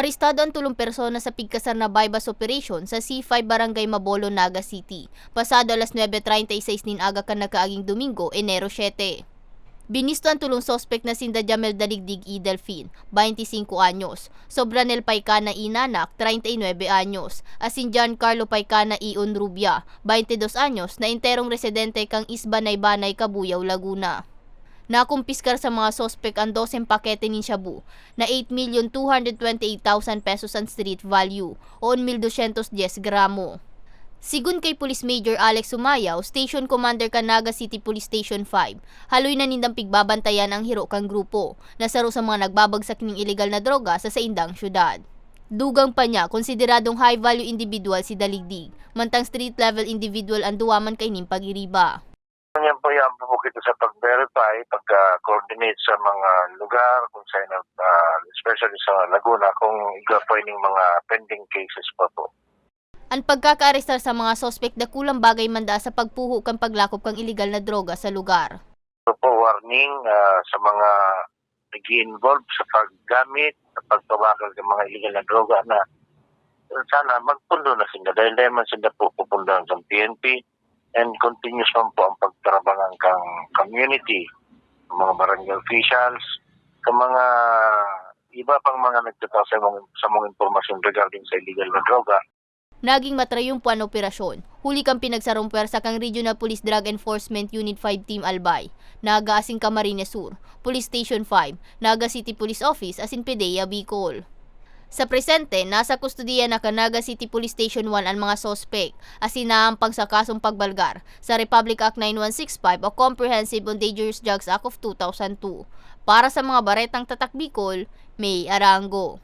Arestado ang tulong persona sa pigkasar na bypass operation sa C5 Barangay Mabolo, Naga City. Pasado alas 9.36 nin aga ka nakaaging Domingo, Enero 7. Binisto ang tulong sospek na sinda Jamel Daligdig E. Delfin, 25 anyos, Sobranel Paicana E. Nanak, 39 anyos, asin John Carlo Paicana E. Unrubia, 22 anyos, na interong residente kang Isbanay-Banay, Kabuyaw, Laguna. Nakumpiskar sa mga sospek ang 12 pakete ni Shabu na 8,228,000 pesos ang street value o 1,210 gramo. Sigun kay Police Major Alex Sumayaw, Station Commander Canaga City Police Station 5, haloy na nindang pigbabantayan ang hiro kang grupo na saro sa mga nagbabagsak ng illegal na droga sa saindang syudad. Dugang pa niya, konsideradong high-value individual si Daligdig, mantang street-level individual ang duwaman kay ning pagiriba. Yan po yan po kita sa pag-verify, pag-coordinate sa mga lugar, kung saan, uh, especially sa Laguna, kung igapoy ng mga pending cases pa po. Ang pagkakaarestar sa mga sospek na kulang bagay manda sa pagpuho kang paglakop kang illegal na droga sa lugar. So po, warning ah, sa mga nag involve sa paggamit, sa pagtawakal ng mga illegal na droga na sana magpundo na sila dahil dahil man sila po pupundahan sa PNP and continuous man po ang pagtrabangan kang community, mga barangay officials, sa mga iba pang mga nagtataw sa mga, sa mga impormasyon regarding sa illegal na droga. Naging matrayumpuan ang operasyon. Huli kang pinagsarong pwersa kang Regional Police Drug Enforcement Unit 5 Team Albay, Naga Asing Camarines Sur, Police Station 5, Naga City Police Office, asin PDEA Bicol. Sa presente, nasa kustudiya na Canaga City Police Station 1 ang mga sospek, asinahampang sa kasong pagbalgar sa Republic Act 9165 o Comprehensive on Dangerous Drugs Act of 2002. Para sa mga baretang tatak Bicol, May Arango.